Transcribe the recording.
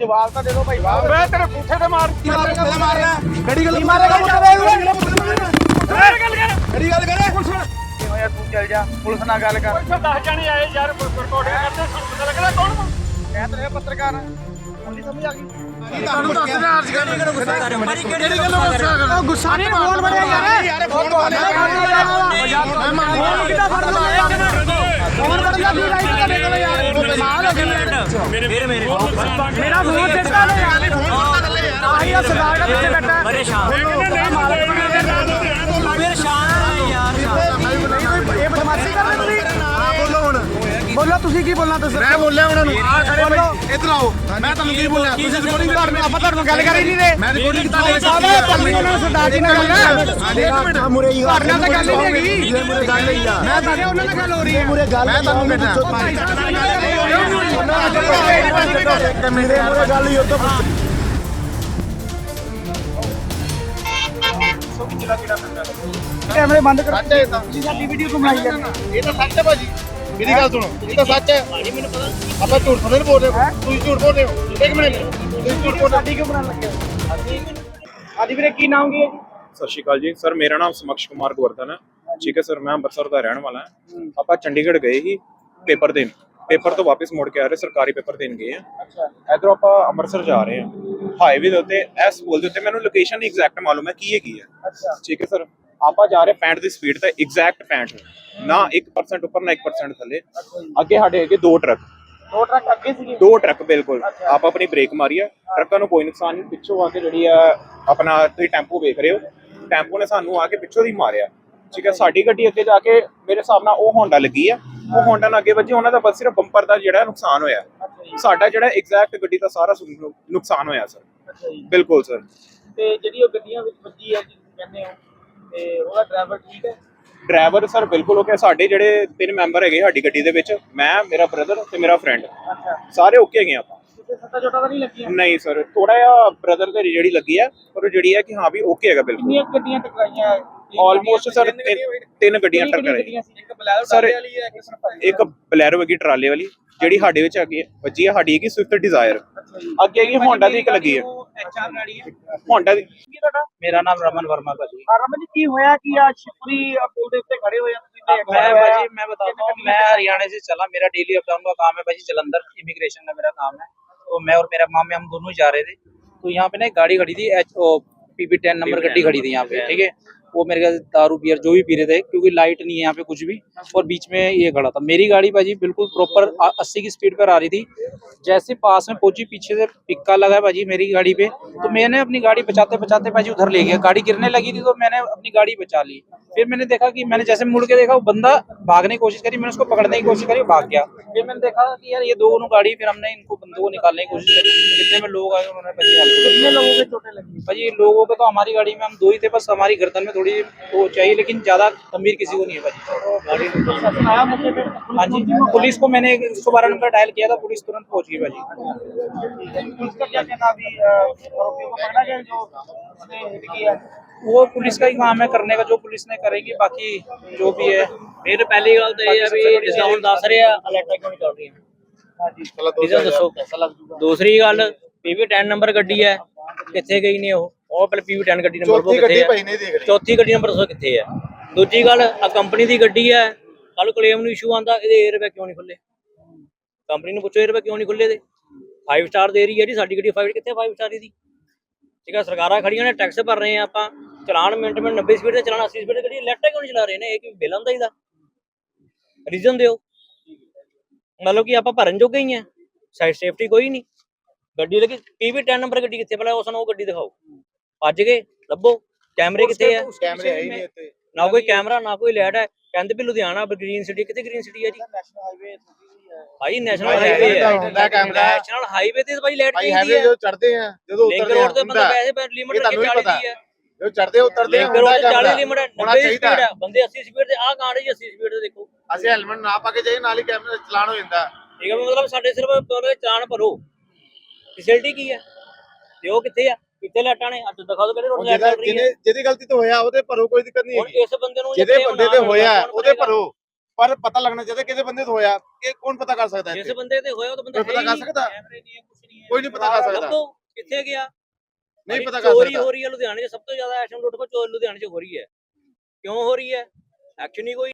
ਜਵਾਬ ਤਾਂ ਦੇ ਦਿਓ ਭਾਈ ਮੈਂ ਤੇਰੇ ਪੁੱਠੇ ਤੇ ਮਾਰ ਗੜੀ ਗੱਲ ਮਾਰੇਗਾ ਮੁੰਡਾ ਵੇ ਗੜੀ ਗੱਲ ਕਰੇ। ਕੀ ਹੋਇਆ ਤੂੰ ਚੱਲ ਜਾ ਪੁਲਿਸ ਨਾਲ ਗੱਲ ਕਰ। 10 ਜਣੇ ਆਏ ਯਾਰ ਰਿਕਾਰਡਿੰਗ ਕਰਦੇ ਸਾਨੂੰ ਪਤਾ ਲੱਗਣਾ ਕੌਣ? ਕਹਿ ਤੇਰੇ ਪੱਤਰਕਾਰ। ਨਹੀਂ ਸਮਝ ਆ ਗਈ। ਤੁਹਾਨੂੰ ਦੱਸ ਰਿਹਾ? ਅੱਜ ਕੱਲ ਗੁੱਸਾ ਕਰ ਮਾਰੀ ਕਿਹੜੀ ਗੱਲ ਗੁੱਸਾ ਕਰ ਗੁੱਸਾ ਨਹੀਂ ਫੋਨ ਬਣਿਆ ਯਾਰ। ਯਾਰ ਫੋਨ ਮੈਂ ਮੰਨ ਕਿੱਦਾਂ ਫੜ ਲਾਇਆ ਫੋਨ ਕਰ ਜਾ ਵੀ ਰਾਈਟ ਕਰਨੇ ਕੋਲ ਯਾਰ ਕਮਾਲ ਹੋ ਗਈ ਮੇਰੇ ਮੇਰੇ ਮੇਰੇ ਮੇਰਾ ਫੋਨ ਦਿੱਤਾ ਲੈ ਯਾਰ। ਫੋਨ ਕਰਤਾ ਥੱਲੇ ਯਾਰ। ਆਹੀ ਆ ਸਰਦਾਰ ਦਾ ਪਿੱਛੇ ਬੈਠਾ। ਪਰੇਸ਼ਾਨ ਇਹ ਬਦਮਾਸ਼ੀ ਕਰ ਰਹੇ ਤੁਸੀਂ ਕੀ ਬੋਲਣਾ ਦੱਸੋ? ਮੈਂ ਬੋਲਿਆ ਉਹਨਾਂ ਨੂੰ। ਆ ਖੜੇ ਬਈ ਇੱਧਰ ਆਓ। ਮੈਂ ਤੁਹਾਨੂੰ ਕੀ ਬੋਲਿਆ? ਤੁਸੀਂ ਰਿਕਾਰਡਿੰਗ ਕਰ ਰਹੇ ਆਪਾਂ ਤੁਹਾਨੂੰ ਗੱਲ ਕਰ ਹੀ ਨਹੀਂ ਰਹੇ। ਮੈਂ ਰਿਕਾਰਡਿੰਗ ਕੀਤਾ ਦੇ ਸਾਹਿਬ ਪੰਮੀ ਉਹਨਾਂ ਨੂੰ ਸਰਦਾਰ ਜੀ ਨਾਲ ਗੱਲ ਇੱਕ ਮਿੰਟ। ਮੁਰੇ ਹੀ ਘਰ ਨਾਲ ਤਾਂ ਗੱਲ ਹੀ ਨਹੀਂ ਹੈਗੀ। ਮੁਰੇ ਗੱਲ ਹੀ ਆ। ਮੈਂ ਤਾਂ ਉਹਨਾਂ ਨਾਲ ਗੱਲ ਹੋ ਰਹੀ ਹੈ। ਮੁਰੇ ਗੱਲ ਮੈਂ ਤੁਹਾਨੂੰ ਬੈਠਾ ਮੇਰੇ ਮੁਰੇ ਗੱਲ ਹੀ ਉਹ ਤੋਂ ਕੈਮਰੇ ਬੰਦ ਕਰ। ਹੈ ਤਾਂ ਤੁਸੀਂ ਸਾਡੀ ਵੀਡੀਓ ਕਿਉਂ ਬਣਾਈ ਜਾਂਦੇ। ਇਹ ਤਾਂ ਸੱਚ ਹੈ ਭਾਜੀ। ਮੇਰੀ ਗੱਲ ਸੁਣੋ ਇਹ ਤਾਂ ਸੱਚ ਹੈ। ਆਪਾਂ ਝੂਠ ਥੋੜ੍ਹਾ ਬੋਲ ਰਹੇ ਹੋ। ਤੁਸੀਂ ਝੂਠ ਬੋਲ ਰਹੇ ਹੋ। ਇੱਕ ਮਿੰਟ। ਤੁਸੀਂ ਝੂਠ ਬੋਲ ਸਾਡੀ ਕਿਉਂ ਬਣਾਉਣ ਲੱਗੇ ਹਾਂਜੀ। ਹਾਂਜੀ ਵੀਰੇ ਕੀ ਨਾਮ ਕੀ ਹੈ ਜੀ? ਸਤਿ ਸ਼੍ਰੀ ਅਕਾਲ ਜੀ। ਸਰ ਮੇਰਾ ਨਾਮ ਸਮਕਸ਼ ਕੁਮਾਰ ਗਵਰਧਨ ਹੈ। ਠੀਕ ਹੈ ਸਰ ਮੈਂ ਅੰਮ੍ਰਿਤਸਰ ਦਾ ਰਹਿਣ ਵਾਲਾ ਹਾਂ। ਆਪਾਂ ਚੰਡੀਗੜ੍ਹ ਗਏ ਹੀ ਪੇਪਰ ਦੇਣ। ਪੇਪਰ ਤੋਂ ਵਾਪਸ ਮੁੜ ਕੇ ਆ ਰਹੇ ਸਰਕਾਰੀ ਪੇਪਰ ਦੇਣ ਗਏ ਆ ਅੱਛਾ। ਇਧਰੋਂ ਆਪਾਂ ਅੰਮ੍ਰਿਤਸਰ ਜਾ ਰਹੇ ਹਾਂ। ਹਾਈਵੇ ਦੇ ਉੱਤੇ ਇਸ ਸਕੂਲ ਦੇ ਉੱਤੇ ਮੈਨੂੰ ਲੋਕੇਸ਼ਨ ਐਗਜ਼ੈਕਟ ਮਾਲੂਮ ਹੈ ਕੀ ਹੈ ਕੀ ਹੈ। ਅੱਛਾ। ਠੀਕ ਹੈ ਸਰ ਆਪਾਂ ਜਾ ਰਹੇ 65 ਦੀ ਸਪੀਡ ਤੇ ਐਗਜ਼ੈਕਟ 65 ਨਾ 1% ਉੱਪਰ ਨਾ 1% ਥੱਲੇ। ਅੱਗੇ ਸਾਡੇ ਹੈਗੇ ਦੋ ਟਰੱਕ। ਦੋ ਟਰੱਕ ਅੱਗੇ ਸੀਗੇ? ਦੋ ਟਰੱਕ ਬਿਲਕੁਲ। ਆਪ ਆਪਣੀ ਬ੍ਰੇਕ ਮਾਰੀ ਆ। ਟਰੱਕਾਂ ਨੂੰ ਕੋਈ ਨੁਕਸਾਨ ਨਹੀਂ। ਪਿੱਛੋਂ ਆ ਕੇ ਜਿਹੜੀ ਆ ਆਪਣਾ ਤੁਸੀਂ ਟੈਂਪੂ ਵੇਖ ਰਹੇ ਹੋ। ਟੈਂਪੂ ਨੇ ਸਾਨੂੰ ਆ ਕੇ ਪਿੱਛੋਂ ਦੀ ਮਾਰਿਆ। ਠੀਕ ਹੈ ਸਾਡੀ ਗੱਡੀ ਅੱਗੇ ਜਾ ਕੇ ਮੇਰੇ ਹਿਸਾਬ ਨਾਲ ਉਹ ਹੋਂਡਾ ਲੱਗੀ ਆ। ਉਹ ਹੋਂਡਾ ਨਾਲ ਅੱਗੇ ਵੱਜੀ ਉਹਨਾਂ ਦਾ ਬਸ ਸਿਰਫ ਬੰਪਰ ਦਾ ਜਿਹੜਾ ਨੁਕਸਾਨ ਹੋਇਆ। ਸਾਡਾ ਜਿਹੜਾ ਐਗਜ਼ੈਕਟ ਗੱਡੀ ਦਾ ਸਾਰਾ ਨੁਕਸਾਨ ਹੋਇਆ ਸਰ। ਬਿਲਕੁਲ ਸਰ। ਤੇ ਜਿਹੜੀ ਉਹ ਗੱਡੀਆਂ ਵਿੱਚ ਵੱਜੀ ਹੈ ਜਿਹਨੂੰ ਕਹਿੰਦੇ ਹੋ ਤੇ ਉਹਦਾ ਡਰਾਈਵਰ ਠੀਕ ਹੈ? ਡਰਾਈਵਰ ਸਰ ਬਿਲਕੁਲ ਓਕੇ ਸਾਡੇ ਜਿਹੜੇ ਤਿੰਨ ਮੈਂਬਰ ਹੈਗੇ ਸਾਡੀ ਗੱਡੀ ਦੇ ਵਿੱਚ ਮੈਂ ਮੇਰਾ ਬ੍ਰਦਰ ਤੇ ਮੇਰਾ ਫਰੈਂਡ ਅੱਛਾ। ਸਾਰੇ ਓਕੇ ਹੈਗੇ ਆਪਾਂ। ਤਾਂ ਨਹੀਂ ਲੱਗੀਆਂ? ਨਹੀਂ ਸਰ ਥੋੜਾ ਜਿਹਾ ਬ੍ਰਦਰ ਤੇ ਜਿਹੜੀ ਲੱਗੀ ਆ ਪਰ ਜਿਹੜੀ ਹੈ ਕਿ ਹਾਂ ਵੀ ਓਕੇ ਹੈਗਾ ਬਿਲਕੁਲ। ਕਿੰਨੀਆਂ ਗੱਡੀਆਂ ਟਕਰਾਈਆਂ? ਆਲਮੋਸਟ ਸਰ ਤਿੰਨ ਗੱਡੀਆਂ ਟੱਕਰ ਗੱਡੀਆਂ ਸੀ? ਇੱਕ ਬਲੈਰੋ ਵਾਲੀ ਹੈ ਇੱਕ ਸਰਪੰਚ ਇੱਕ ਬਲੈਰੋ ਹੈਗੀ ਟਰਾਲੇ ਵਾਲੀ ਜਿਹੜੀ ਸਾਡੇ ਵਿੱਚ ਹੈਗੀ ਹੈ, ਵੱਜੀ ਹੈ ਸਾਡੀ ਹੈਗੀ ਸਵਿਫਟ ਡਿਜ਼ਾਇਰ। ਅੱਗੇ ਹੈਗੀ ਹੋਂਡਾ ਦੀ ਇੱਕ ਲੱਗੀ ਹੈ। ਐਚਆਰ ਗਾੜੀ ਹੈ ਹੋਂਡਾ ਦੀ ਕੀ ਤੁਹਾਡਾ ਮੇਰਾ ਨਾਮ ਰਮਨ ਵਰਮਾ ਭਾਜੀ ਰਮਨ ਜੀ ਕੀ ਹੋਇਆ ਕਿ ਆ ਸ਼ਿਪਰੀ ਪੁਲ ਦੇ ਉੱਤੇ ਖੜੇ ਹੋਏ ਆ ਤੁਸੀਂ ਤੇ मैं भाजी मैं बताता हूँ मैं हरियाणा से चला मेरा डेली अप डाउन का काम है भाजी जलंधर इमिग्रेशन का मेरा काम है तो मैं और मेरा मामे हम दोनों ही जा रहे थे तो यहाँ पे ना एक गाड़ी खड़ी थी एच पीपी टेन नंबर गड्डी खड़ी थी यहाँ पे ठीक है वो मेरे ख्याल दारू बियर जो भी पी रहे थे क्योंकि लाइट नहीं है यहाँ पे कुछ भी। और बीच में ये खड़ा था। मेरी गाड़ी भाजी बिल्कुल प्रॉपर अस्सी की स्पीड पर आ रही थी। जैसे पास में पहुँची पीछे से पिक्का लगा भाजी मेरी गाड़ी पे तो मैंने अपनी गाड़ी बचाते बचाते भाजी उधर ले गया। गाड़ी गिरने लगी थी तो मैंने अपनी गाड़ी बचा ली। फिर मैंने देखा कि मैंने जैसे मुड़ के देखा वो बंदा भागने की कोशिश करी मैंने उसको पकड़ने की कोशिश करी भाग गया। फिर मैंने देखा कि यार ये दोनों गाड़ी फिर हमने इनको बंदों को निकालने की कोशिश करी। जितने में लोग आए उन्होंने कितने लोगों के चोटें लगी? भाजी लोगों को तो हमारी गाड़ी में हम दो ही थे बस हमारी गर्दन में थोड़ी वो चाहिए लेकिन ज्यादा गंभीर किसी को नहीं है भाजी प्रशासन आया मौके पे हाँ जी पुलिस को मैंने एक सौ बारह नंबर डायल किया था पुलिस तुरंत पहुंच गई भाजी पुलिस का क्या कहना अभी अ, आरोपियों को पकड़ा गया जो उसने हिट किया वो पुलिस का ही काम है करने का जो पुलिस ने करेगी बाकी जो भी है ਫਿਰ ਪਹਿਲੀ ਗੱਲ ਤਾਂ ਇਹ ਆ ਵੀ ਜਿੱਦਾਂ ਹੁਣ ਦੱਸ ਰਹੇ ਆ ਅਲਰਟਾਂ ਕਿਉਂ ਨਹੀਂ ਚੱਲ ਰਹੀਆਂ ਰੀਜ਼ਨ ਦੱਸੋ ਦੂਸਰੀ ਗੱਲ ਪੀਵੀ 10 ਨੰਬਰ ਗੱਡੀ ਹੈ ਕਿੱਥੇ ਗਈ ਨੇ ਉਹ ਉਹ ਪਹਿਲੇ ਪੀਵੀ 10 ਗੱਡੀ ਨੰਬਰ ਉਹ ਚੌਥੀ ਕਿੱਥੇ ਗੱਡੀ ਹੈ ਭਾਈ ਨਹੀਂ ਦੇਖ ਰਹੀ ਚੌਥੀ ਗੱਡੀ ਨੰਬਰ ਦੱਸੋ ਕਿੱਥੇ ਹੈ ਦੂਜੀ ਗੱਲ ਆ ਕੰਪਨੀ ਦੀ ਗੱਡੀ ਹੈ ਕੱਲ ਕਲੇਮ ਨੂੰ ਇਸ਼ੂ ਆਂਦਾ ਇਹਦੇ 에ਅਰਬੈਗ ਕਿਉਂ ਨਹੀਂ ਖੁੱਲੇ ਕੰਪਨੀ ਨੂੰ ਪੁੱਛੋ 에ਅਰਬੈਗ ਕਿਉਂ ਨਹੀਂ ਖੁੱਲੇ ਦੇ 5 ਸਟਾਰ ਦੇ ਰਹੀ ਹੈ ਜੀ ਸਾਡੀ ਗੱਡੀ 5 ਕਿੱਥੇ 5 ਸਟਾਰ ਦੀ? ਠੀਕ ਹੈ ਸਰਕਾਰਾਂ ਖੜੀਆਂ ਨੇ ਟੈਕਸ ਭਰ ਰਹੇ ਆ ਆਪਾਂ। ਚਲਾਨ ਮਿੰਟ ਮਿੰਟ 90 ਸਪੀਡ ਤੇ ਚਲਾਨ 80 ਸਪੀਡ ਤੇ ਗੱਡੀ ਲੈਟਾ ਕਿਉਂ ਨਹੀਂ ਚਲਾ ਰਹੇ ਨੇ? ਇਹ ਕਿ ਬਿੱਲ ਆਉਂਦਾ ਇਹਦਾ? ਰੀਜ਼ਨ ਦਿਓ। ਮਤਲਬ ਕਿ ਆਪਾਂ ਭਰਨ ਜੋਗੇ ਹੀ ਆ। ਸਾਈਡ ਸੇਫਟੀ ਕੋਈ ਨਹੀਂ। ਗੱਡੀ ਲੱਗੀ ਪੀਵੀ 10 ਨੰਬਰ ਗੱਡੀ ਕਿੱਥੇ ਪਹਿਲਾਂ ਉਸ ਨੂੰ ਉਹ ਗੱਡੀ ਦਿਖਾਓ। ਭੱਜ ਗਏ ਲੱਭੋ। ਕੈਮਰੇ ਕਿੱਥੇ ਆ? ਕੈਮਰੇ ਹੈ ਹੀ ਨਹੀਂ ਇੱਥੇ। ਨਾ ਕੋਈ ਕੈਮਰਾ ਨਾ ਕੋਈ ਲਾਈਟ ਹੈ। ਕਹਿੰਦੇ ਵੀ ਲੁਧਿਆਣਾ ਗ੍ਰੀਨ ਸਿਟੀ ਕਿੱਥੇ ਗ੍ਰੀਨ ਸਿਟੀ ਹੈ ਜੀ? ਨੈਸ਼ਨਲ ਹਾਈਵੇ ਭਾਈ ਨੈਸ਼ਨਲ ਹਾਈਵੇ ਹੈ ਤਾਂ ਹੁੰਦਾ ਕੈਮਰਾ। ਨੈਸ਼ਨਲ ਹਾਈਵੇ ਤੇ ਭਾਈ ਲਾਈਟ ਭਾਈ ਚਾਹੀਦੀ ਹੈਵੇ ਹੈ ਜਦੋਂ ਚੜਦੇ ਆ ਜਦੋਂ ਉਤਰਦੇ ਆ ਰੋਡ ਤੇ ਬੰਦਾ ਹੁੰਦਾ। ਪਰ ਲਿਮਟ ਰੱਖੀ ਵੀ 40 ਪਤਾ। ਦੀ ਹੈ ਜਦੋਂ ਚੜਦੇ ਉਤਰਦੇ ਆ ਰੋਡ ਤੇ 40 ਲਿਮਟ ਹੈ ਹੋਣਾ 90 ਚਾਹੀਦਾ। ਸਪੀਡ ਹੈ। ਬੰਦੇ 80 ਸਪੀਡ ਤੇ ਆਹ ਕਾਂਡ ਜੀ 80 ਸਪੀਡ ਤੇ ਦੇਖੋ। ਅਸੀਂ ਹੈਲਮਟ ਨਾ ਪਾ ਕੇ ਜਾਈਏ ਨਾਲ ਹੀ ਕੈਮਰਾ ਚਲਾਨ ਹੋ ਜਾਂਦਾ। ਠੀਕ ਹੈ ਮਤਲਬ ਸਾਡੇ ਸਿਰਫ ਚਾਣ ਭਰੋ। ਫੈਸਿਲਿਟੀ ਕੀ ਹੈ? ਤੇ ਉਹ ਕਿੱਥੇ ਆ? ਕਿੱਥੇ ਲਾਟਾਂ ਨੇ? ਅੱਜ ਦਿਖਾ ਦਿਓ ਕਿਹੜੇ ਰੋਡ ਚੱਲ ਰਹੀ ਹੈ। ਜਿਹਦੀ ਗਲਤੀ ਤੋਂ ਹੋਇਆ ਉਹਦੇ ਭਰੋ ਕੋਈ ਦਿੱਕਤ ਨਹੀਂ ਹੁਣ ਹੈਗੀ। ਇਸ ਬੰਦੇ ਨੂੰ ਜਿਹਦੇ ਬੰਦੇ ਤੇ ਹੋਇਆ ਉਹਦੇ? ਭਰੋ। ਪਰ ਪਤਾ ਲੱਗਣਾ ਚਾਹੀਦਾ ਕਿਹਦੇ ਬੰਦੇ ਤੋਂ ਹੋਇਆ ਇਹ ਕੌਣ ਪਤਾ ਕਰ ਸਕਦਾ ਜਿਸ ਇੱਥੇ? ਬੰਦੇ ਤੇ ਹੋਇਆ ਉਹ ਤਾਂ ਬੰਦਾ ਪਤਾ ਹੈ ਕਰ ਹੀ। ਸਕਦਾ? ਕੈਮਰੇ ਨਹੀਂ ਹੈ ਕੁਛ ਨਹੀਂ ਕੀ ਹੈ। ਕੋਈ ਨਹੀਂ ਪਤਾ ਕਰ ਸਕਦਾ। ਲੱਭੋ ਕਿੱਥੇ ਗਿਆ? ਨਹੀਂ ਪਤਾ ਕਰ ਚੋਰੀ ਸਕਦਾ। ਹੋ ਰਹੀ ਹੈ ਲੁਧਿਆਣੇ 'ਚ ਸਭ ਤੋਂ ਜ਼ਿਆਦਾ ਐਕਸ਼ਨ ਲੁੱਟ ਕੋ ਚੋਰੀ ਲੁਧਿਆਣੇ 'ਚ ਹੋ ਰਹੀ ਹੈ। ਕਿਉਂ ਹੋ ਰਹੀ ਹੈ? ਐਕਸ਼ਨ ਹੀ ਕੋਈ